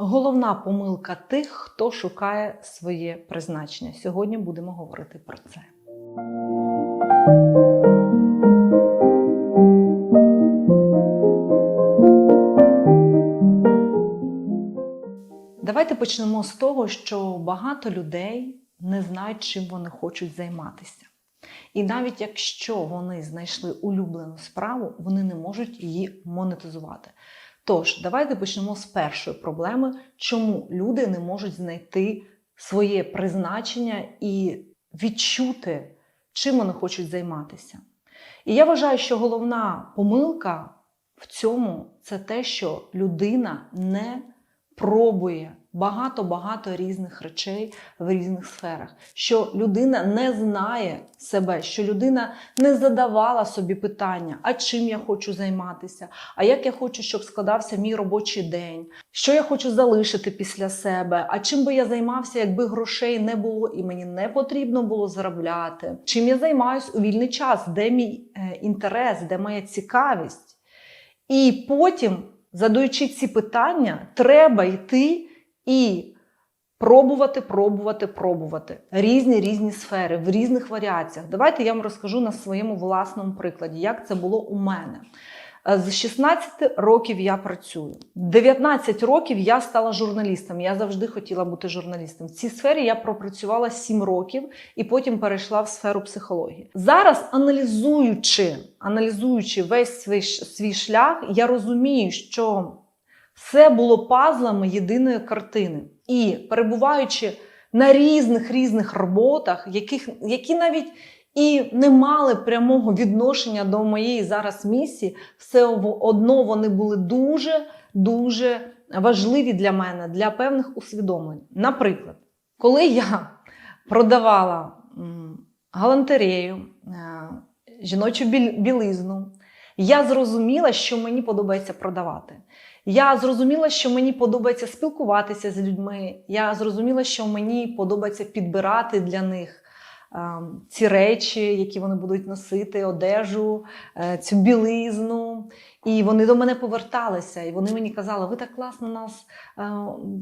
Головна помилка тих, хто шукає своє призначення. Сьогодні будемо говорити про це. Давайте почнемо з того, що багато людей не знають, чим вони хочуть займатися. І навіть якщо вони знайшли улюблену справу, вони не можуть її монетизувати. Тож, давайте почнемо з першої проблеми, чому люди не можуть знайти своє призначення і відчути, чим вони хочуть займатися. І я вважаю, що головна помилка в цьому це те, що людина не пробує багато-багато різних речей в різних сферах, що людина не знає себе, що людина не задавала собі питання, а чим я хочу займатися, а як я хочу, щоб складався мій робочий день, що я хочу залишити після себе, а чим би я займався, якби грошей не було і мені не потрібно було заробляти, чим я займаюсь у вільний час, де мій е, інтерес, де моя цікавість. І потім, задаючи ці питання, треба йти і пробувати, пробувати, пробувати різні різні сфери в різних варіаціях. Давайте я вам розкажу на своєму власному прикладі, як це було у мене. Е, З 16 років я працюю. 19 років я стала журналістом. Я завжди хотіла бути журналістом. В цій сфері я пропрацювала 7 років і потім перейшла в сферу психології. Зараз, аналізуючи, аналізуючи весь свій, свій шлях, я розумію, що все було пазлами єдиної картини. І перебуваючи на різних різних роботах, яких, які навіть і не мали прямого відношення до моєї зараз місії, все одно вони були дуже дуже важливі для мене для певних усвідомлень. Наприклад, коли я продавала галантерею, е, жіночу білизну, я зрозуміла, що мені подобається продавати. Я зрозуміла, що мені подобається спілкуватися з людьми. Я зрозуміла, що мені подобається підбирати для них ем, ці речі, які вони будуть носити, одежу, е, цю білизну. І вони до мене поверталися, і вони мені казали: ви так класно нас е,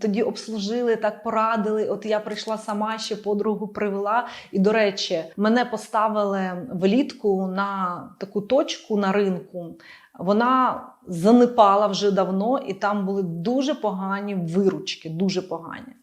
тоді обслужили, так порадили. От я прийшла сама ще подругу привела. І, до речі, мене поставили влітку на таку точку на ринку. Вона занепала вже давно, і там були дуже погані виручки, дуже погані.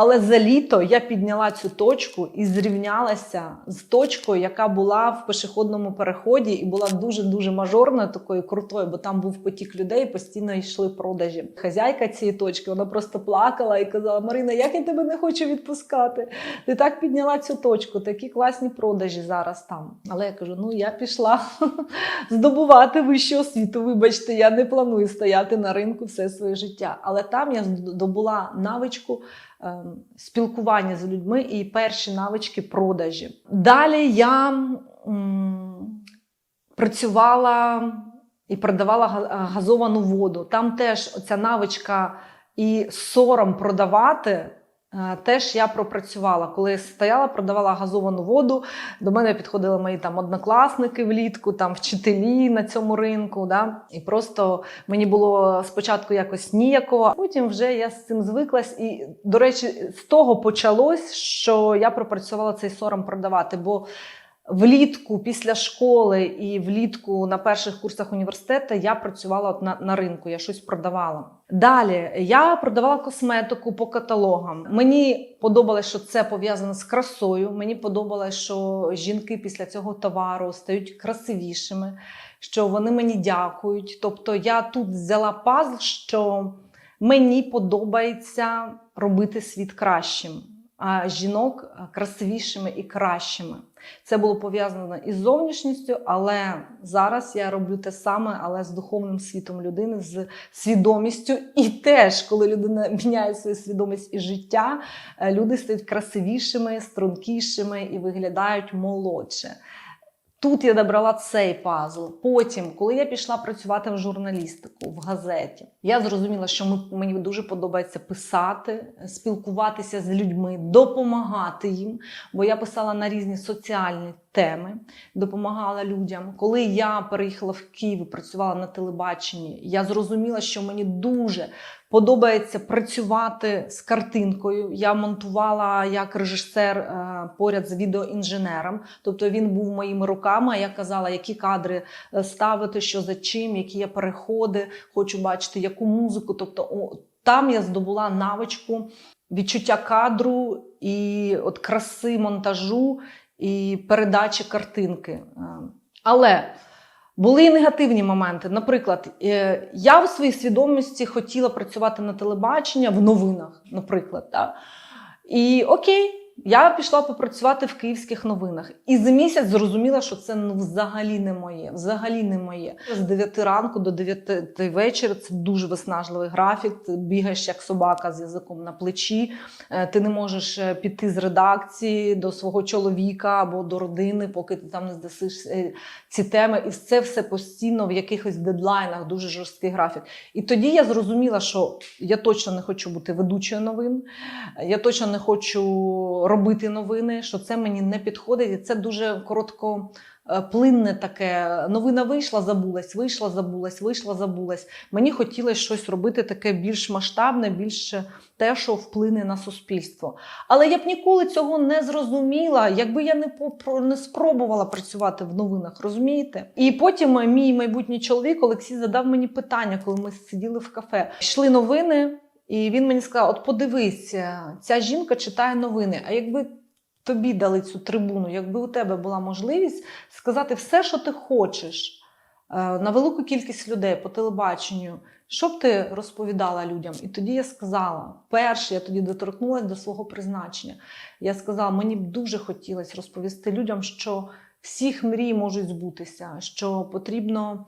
Але за літо я підняла цю точку і зрівнялася з точкою, яка була в пешеходному переході, і була дуже-дуже мажорною, такою крутою, бо там був потік людей, постійно йшли продажі. Хазяйка цієї точки вона просто плакала і казала: Марина, як я тебе не хочу відпускати? Ти так підняла цю точку, такі класні продажі зараз там. Але я кажу: ну я пішла здобувати вищу освіту. Вибачте, я не планую стояти на ринку все своє життя. Але там я здобула навичку спілкування з людьми і перші навички продажі. Далі я працювала і продавала га- газовану воду. Там теж ця навичка і сором продавати. Е, Теж я пропрацювала, коли стояла, продавала газовану воду. До мене підходили мої там однокласники влітку, там вчителі на цьому ринку. Да? І просто мені було спочатку якось ніяково, потім вже я з цим звиклась. І, до речі, з того почалось, що я пропрацювала цей сором продавати. Бо влітку після школи і влітку на перших курсах університету я працювала от на, на ринку, я щось продавала. Далі я продавала косметику по каталогам. Мені подобалось, що це пов'язано з красою. Мені подобалось, що жінки після цього товару стають красивішими, що вони мені дякують. Тобто я тут взяла пазл, що мені подобається робити світ кращим, жінок красивішими і кращими. Це було пов'язано із зовнішністю, але зараз я роблю те саме, але з духовним світом людини, з свідомістю. І теж, коли людина міняє свою свідомість і життя, е, люди стають красивішими, стрункішими і виглядають молодше. Тут я добрала цей пазл. Потім, коли я пішла працювати в журналістику в газеті, я зрозуміла, що мені дуже подобається писати, спілкуватися з людьми, допомагати їм. Бо я писала на різні соціальні теми, допомагала людям. Коли я переїхала в Київ і працювала на телебаченні, я зрозуміла, що мені дуже Подобається працювати з картинкою. Я монтувала як режисер е, поряд з відеоінженером. Тобто він був моїми руками. Я казала, які кадри е, ставити, що за чим, які є переходи, хочу бачити, яку музику. Тобто, там я здобула навичку відчуття кадру і от краси монтажу і передачі картинки. Е, Але були і негативні моменти. Наприклад, е, я в своїй свідомості хотіла працювати на телебаченні в новинах, наприклад. Так? І окей, я пішла попрацювати в київських новинах. І за місяць зрозуміла, що це ну, взагалі не моє. Взагалі не моє. З 9 ранку до 9 вечора це дуже виснажливий графік. Ти бігаєш як собака з язиком на плечі. Е, Ти не можеш е, піти з редакції до свого чоловіка або до родини, поки ти там не здасиш е, ці теми. І це все постійно в якихось дедлайнах, дуже жорсткий графік. І тоді я зрозуміла, що я точно не хочу бути ведучою новин. Я точно не хочу робити новини, що це мені не підходить. І це дуже коротко. е, Плинне таке новина вийшла, забулась, вийшла, забулась, вийшла, забулась. Мені хотілося щось робити таке більш масштабне, більш те, що вплине на суспільство. Але я б ніколи цього не зрозуміла, якби я не попро- не спробувала працювати в новинах, розумієте? І потім е, мій майбутній чоловік Олексій задав мені питання, коли ми сиділи в кафе. Йшли новини. І він мені сказав: от подивись, е, ця жінка читає новини. А якби тобі дали цю трибуну, якби у тебе була можливість сказати все, що ти хочеш е, на велику кількість людей по телебаченню, що б ти розповідала людям? І тоді я сказала: перше, я тоді доторкнулася до свого призначення. Я сказала, мені б дуже хотілося розповісти людям, що всіх мрій можуть збутися, що потрібно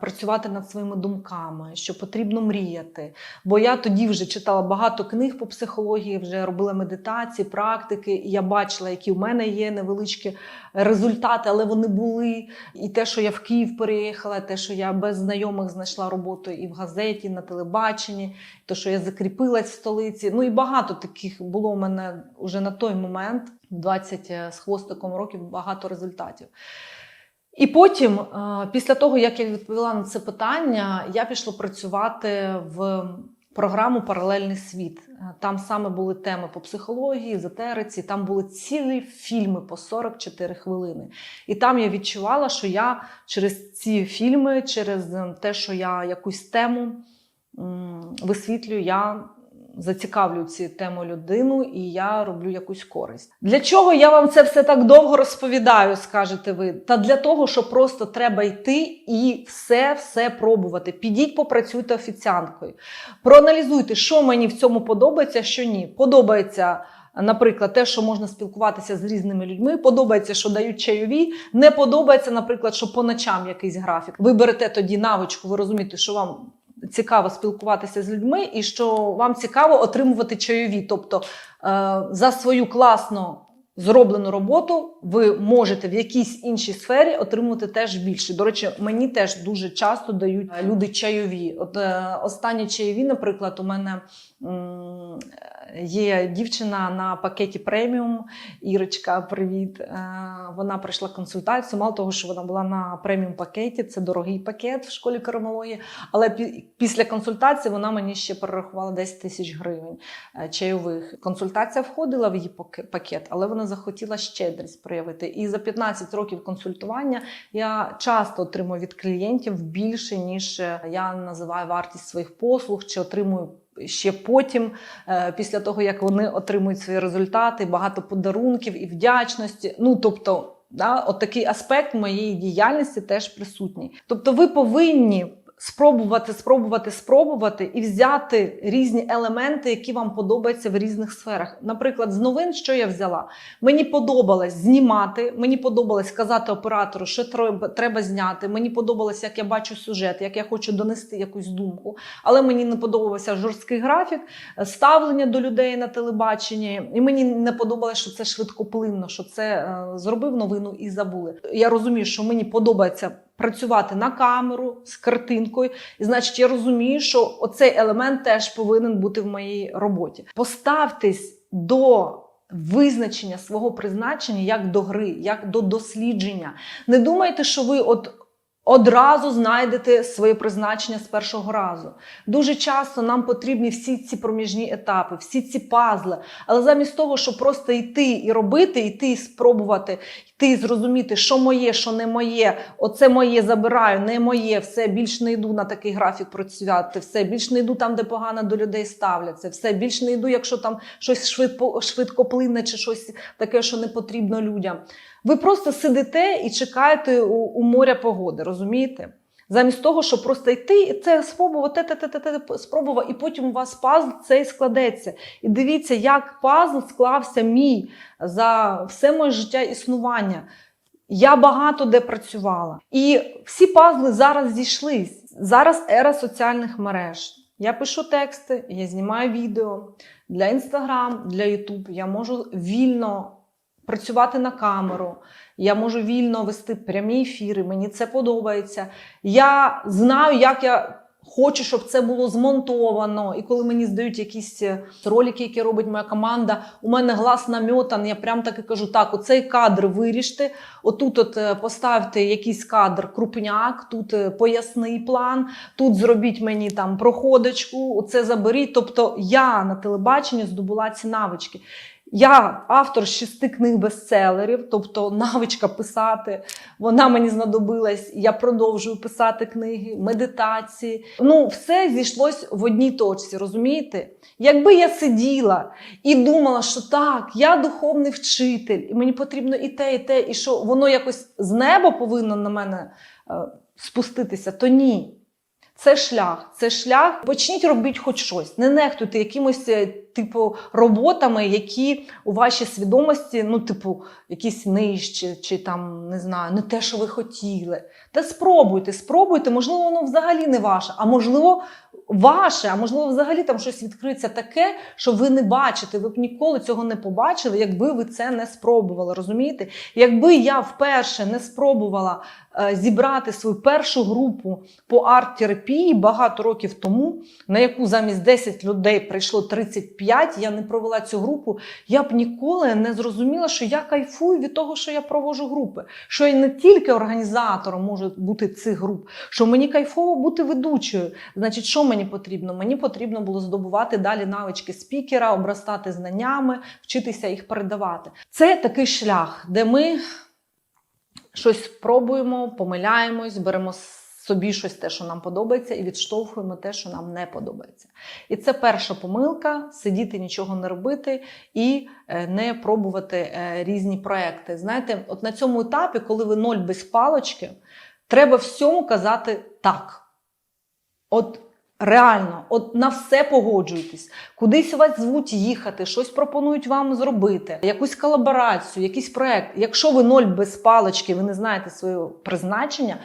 працювати над своїми думками, що потрібно мріяти. Бо я тоді вже читала багато книг по психології, вже робила медитації, практики, і я бачила, які в мене є невеличкі результати, але вони були. І те, що я в Київ переїхала, те, що я без знайомих знайшла роботу і в газеті, і на телебаченні, те, що я закріпилась в столиці. Ну і багато таких було у мене вже на той момент, 20 з хвостиком років, багато результатів. І потім, е, після того, як я відповіла на це питання, я пішла працювати в програму Паралельний світ. Е, Там саме були теми по психології, езотериці, там були цілі фільми по 44 хвилини. І там я відчувала, що я через ці фільми, через е, те, що я якусь тему висвітлюю, я зацікавлю ці тему людину і я роблю якусь користь. Для чого я вам це все так довго розповідаю, скажете ви? Та для того, що просто треба йти і все все пробувати. Підіть, попрацюйте офіціанткою. Проаналізуйте, що мені в цьому подобається, що ні. Подобається. Наприклад, те, що можна спілкуватися з різними людьми, подобається, що дають чайові. Не подобається, наприклад, що по ночам якийсь графік. Ви берете тоді навичку, ви розумієте, що вам цікаво спілкуватися з людьми, і що вам цікаво отримувати чайові. Тобто е, за свою класно зроблену роботу ви можете в якійсь іншій сфері отримувати теж більше. До речі, мені теж дуже часто дають е, люди чайові. От е, останні чайові, наприклад, у мене є дівчина на пакеті преміум. Ірочка, привіт. Е, Вона пройшла консультацію. Мало того, що вона була на преміум пакеті, це дорогий пакет в школі кармології. Але після консультації вона мені ще перерахувала 10 тисяч гривень е, чайових. Консультація входила в її пак- пакет, але вона захотіла щедрість проявити. І за 15 років консультування я часто отримую від клієнтів більше, ніж е, я називаю вартість своїх послуг чи отримую. Ще потім, е, після того як вони отримують свої результати, багато подарунків і вдячності. Ну тобто, да, от такий аспект моєї діяльності теж присутній. Тобто, ви повинні спробувати, спробувати, спробувати і взяти різні елементи, які вам подобаються в різних сферах. Наприклад, з новин, що я взяла? Мені подобалось знімати, мені подобалось казати оператору, що треба, треба зняти. Мені подобалось, як я бачу сюжет, як я хочу донести якусь думку. Але мені не подобався жорсткий графік, е, ставлення до людей на телебаченні. І мені не подобалося, що це швидкоплинно, що це е, зробив новину і забули. Я розумію, що мені подобається. Працювати на камеру з картинкою, і значить, я розумію, що оцей елемент теж повинен бути в моїй роботі. Поставтесь до визначення свого призначення як до гри, як до дослідження. Не думайте, що ви от одразу знайдете своє призначення з першого разу. Дуже часто нам потрібні всі ці проміжні етапи, всі ці пазли. Але замість того, щоб просто йти і робити, йти і спробувати, йти і зрозуміти, що моє, що не моє, оце моє забираю, не моє, все більш не йду на такий графік працювати, все більш не йду там, де погано до людей ставляться, все більш не йду, якщо там щось швидко, швидко плине чи щось таке, що не потрібно людям. Ви просто сидите і чекаєте у, у моря погоди, розумієте? Замість того, щоб просто йти і це спробувати, те, те, те, те, спробував, і потім у вас пазл цей складеться. І дивіться, як пазл склався мій за все моє життя існування. Я багато де працювала. І всі пазли зараз зійшлись. Зараз ера соціальних мереж. Я пишу тексти, я знімаю відео для Instagram, для YouTube. Я можу вільно працювати на камеру. Я можу вільно вести прямі ефіри, мені це подобається. Я знаю, як я хочу, щоб це було змонтовано. І коли мені здають якісь е, ролики, які робить моя команда, у мене глас намьотан, я прям так і кажу: так, оцей кадр виріжте, отут от е, поставте якийсь кадр крупняк, тут е, поясний план, тут зробіть мені там проходочку, оце заберіть. Тобто я на телебаченні здобула ці навички. Я автор шести книг бестселерів, тобто навичка писати, вона мені знадобилась. Я продовжую писати книги, медитації. Ну, все зійшлось в одній точці, розумієте? Якби я сиділа і думала, що так, я духовний вчитель, і мені потрібно і те, і те, і що воно якось з неба повинно на мене е, спуститися, то ні. Це шлях, це шлях. Почніть робити хоч щось. Не нехтуйте якимось е, типу роботами, які у вашій свідомості, ну, типу, якісь нижчі, чи там не знаю, не те, що ви хотіли. Та спробуйте, спробуйте, можливо, воно взагалі не ваше, а можливо, ваше, а можливо, взагалі там щось відкриється таке, що ви не бачите. Ви б ніколи цього не побачили, якби ви це не спробували. Розумієте? Якби я вперше не спробувала зібрати свою першу групу по арт-терапії багато років тому, на яку замість 10 людей прийшло 35, я не провела цю групу, я б ніколи не зрозуміла, що я кайфую від того, що я провожу групи. Що я не тільки організатором можу бути цих груп, що мені кайфово бути ведучою. Значить, що мені потрібно? Мені потрібно було здобувати далі навички спікера, обростати знаннями, вчитися їх передавати. Це такий шлях, де ми щось пробуємо, помиляємось, беремо собі щось те, що нам подобається, і відштовхуємо те, що нам не подобається. І це перша помилка: сидіти, нічого не робити і е, не пробувати е, різні проекти. Знаєте, от на цьому етапі, коли ви ноль без палочки, треба всьому казати так. От Реально, от на все погоджуйтесь, кудись вас звуть їхати, щось пропонують вам зробити, якусь колаборацію, якийсь проект. Якщо ви ноль без палички, ви не знаєте своє призначення,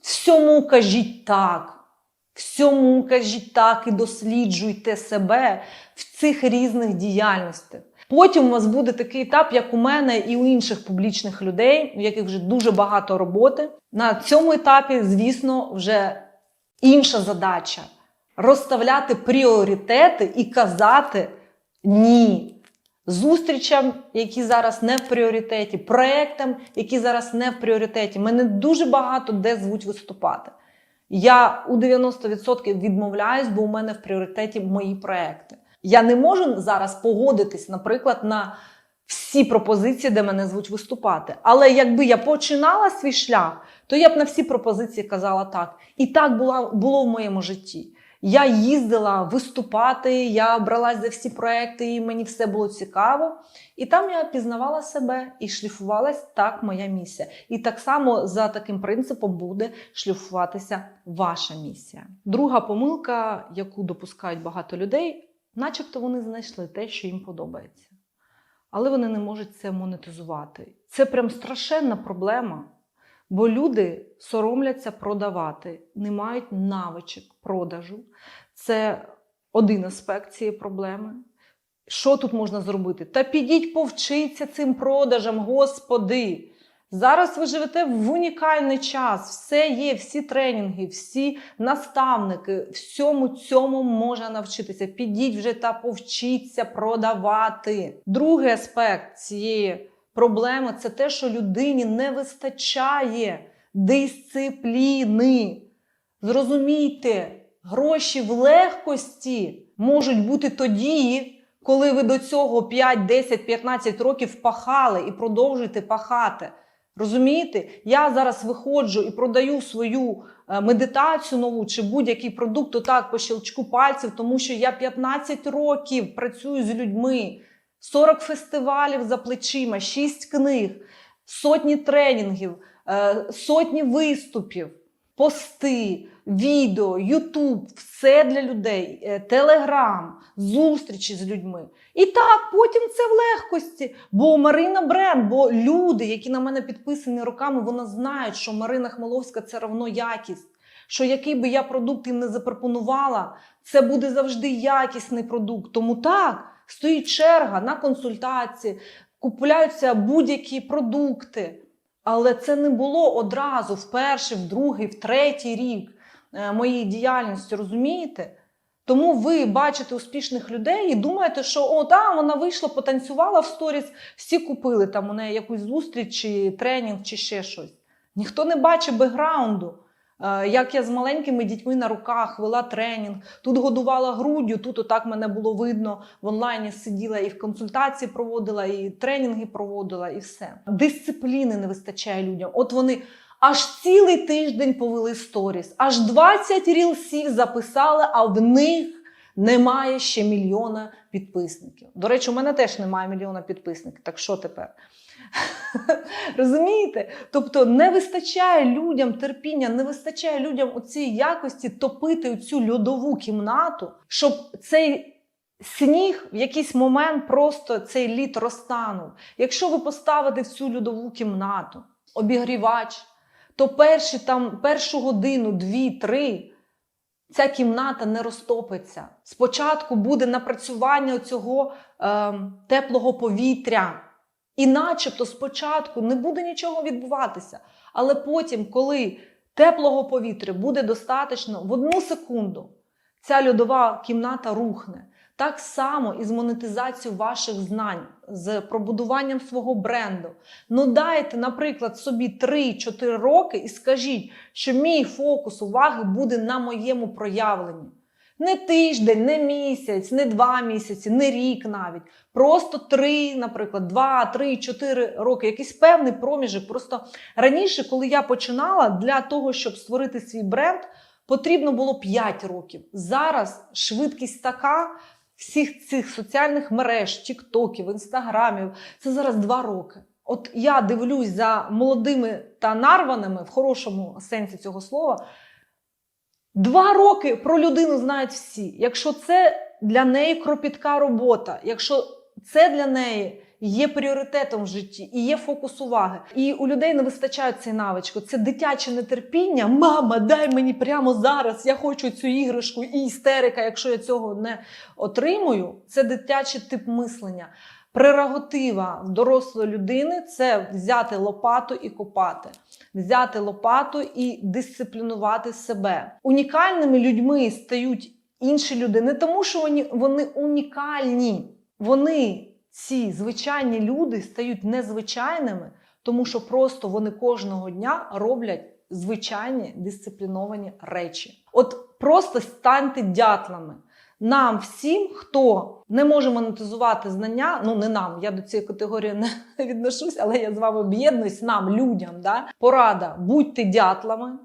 всьому кажіть так. Всьому кажіть так і досліджуйте себе в цих різних діяльностях. Потім у вас буде такий етап, як у мене і у інших публічних людей, у яких вже дуже багато роботи. На цьому етапі, звісно, вже інша задача розставляти пріоритети і казати ні. Зустрічам, які зараз не в пріоритеті, проектам, які зараз не в пріоритеті. Мене дуже багато де звуть виступати. Я у 90% відмовляюсь, бо у мене в пріоритеті мої проекти. Я не можу зараз погодитись, наприклад, на всі пропозиції, де мене звуть виступати. Але якби я починала свій шлях, то я б на всі пропозиції казала так. І так було, в моєму житті. Я їздила виступати, я бралась за всі проекти, і мені все було цікаво. І там я пізнавала себе і шліфувалась так моя місія. І так само за таким принципом буде шліфуватися ваша місія. Друга помилка, яку допускають багато людей, начебто вони знайшли те, що їм подобається. Але вони не можуть це монетизувати. Це прям страшенна проблема. Бо люди соромляться продавати, не мають навичок продажу. Це один аспект цієї проблеми. Що тут можна зробити? Та підіть повчіться цим продажам, господи. Зараз ви живете в унікальний час, все є, всі тренінги, всі наставники, всьому цьому можна навчитися. Підіть вже та повчіться продавати. Другий аспект цієї проблеми це те, що людині не вистачає дисципліни. Зрозумійте, гроші в легкості можуть бути тоді, коли ви до цього 5, 10, 15 років пахали і продовжуєте пахати. Розумієте? Я зараз виходжу і продаю свою е, медитацію нову чи будь-який продукт отак по щелчку пальців, тому що я 15 років працюю з людьми, 40 фестивалів за плечима, 6 книг, сотні тренінгів, е, сотні виступів, пости, відео, Ютуб, все для людей, е, Телеграм, зустрічі з людьми. І так, потім це в легкості. Бо Марина бренд, бо люди, які на мене підписані роками, вони знають, що Марина Хмеловська це равно якість. Що який би я продукт їм не запропонувала, це буде завжди якісний продукт. Тому так, стоїть черга на консультації, купуються будь-які продукти. Але це не було одразу в перший, в другий, в третій рік е, моєї діяльності, розумієте? Тому ви бачите успішних людей і думаєте, що о, да, вона вийшла, потанцювала в сторіс, всі купили там у неї якусь зустріч, чи тренінг, чи ще щось. Ніхто не бачить бекграунду. Е, Як я з маленькими дітьми на руках вела тренінг, тут годувала груддю, тут отак мене було видно в онлайні сиділа і в консультації проводила, і тренінги проводила, і все. Дисципліни не вистачає людям. От вони аж цілий тиждень повели сторіс, аж 20 рілсів записали, а в них немає ще мільйона підписників. До речі, у мене теж немає мільйона підписників. Так що тепер? Розумієте? Тобто не вистачає людям терпіння, не вистачає людям у цій якості топити цю льодову кімнату, щоб цей сніг в якийсь момент просто цей лід розтанув. Якщо ви поставите в цю льодову кімнату обігрівач, то перші там першу годину, дві, три. Ця кімната не розтопиться. Спочатку буде напрацювання цього е, теплого повітря. І начебто спочатку не буде нічого відбуватися. Але потім, коли теплого повітря буде достатньо, в одну секунду ця льодова кімната рухне. Так само і з монетизацією ваших знань, з пробудуванням свого бренду. Ну дайте, наприклад, собі 3-4 роки і скажіть, що мій фокус уваги буде на моєму проявленні. Не тиждень, не місяць, не два місяці, не рік навіть. Просто три, наприклад, два, три, чотири роки. Якийсь певний проміжок. Просто раніше, коли я починала, для того, щоб створити свій бренд, потрібно було 5 років. Зараз швидкість така всіх цих соціальних мереж, тіктоків, інстаграмів. Це зараз 2 роки. От я дивлюсь за молодими та нарваними в хорошому сенсі цього слова. Два роки про людину знають всі. Якщо це для неї кропітка робота, якщо це для неї є пріоритетом в житті і є фокус уваги, і у людей не вистачає цієї навички. Це дитяче нетерпіння. Мама, дай мені прямо зараз. Я хочу цю іграшку і істерика. Якщо я цього не отримую, це дитячий тип мислення. Прерогатива дорослої людини це взяти лопату і копати, взяти лопату і дисциплінувати себе. Унікальними людьми стають інші люди не тому, що вони, вони унікальні. Вони, ці звичайні люди, стають незвичайними, тому що просто вони кожного дня роблять звичайні дисципліновані речі. От просто станьте дятлами. Нам всім, хто не може монетизувати знання, ну не нам, я до цієї категорії не відношусь, але я з вами об'єднуюсь, нам, людям. Да? Порада, будьте дятлами,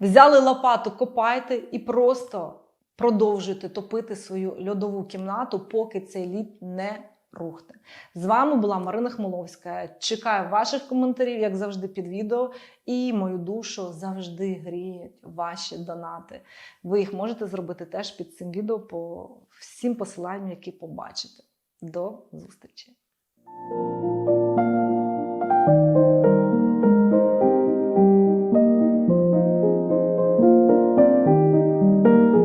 взяли лопату, копайте і просто продовжуйте топити свою льодову кімнату, поки цей лід не рухне. З вами була Марина Хмоловська. Чекаю ваших коментарів, як завжди, під відео. І мою душу завжди гріють ваші донати. Ви їх можете зробити теж під цим відео по всім посиланням, які побачите. До зустрічі!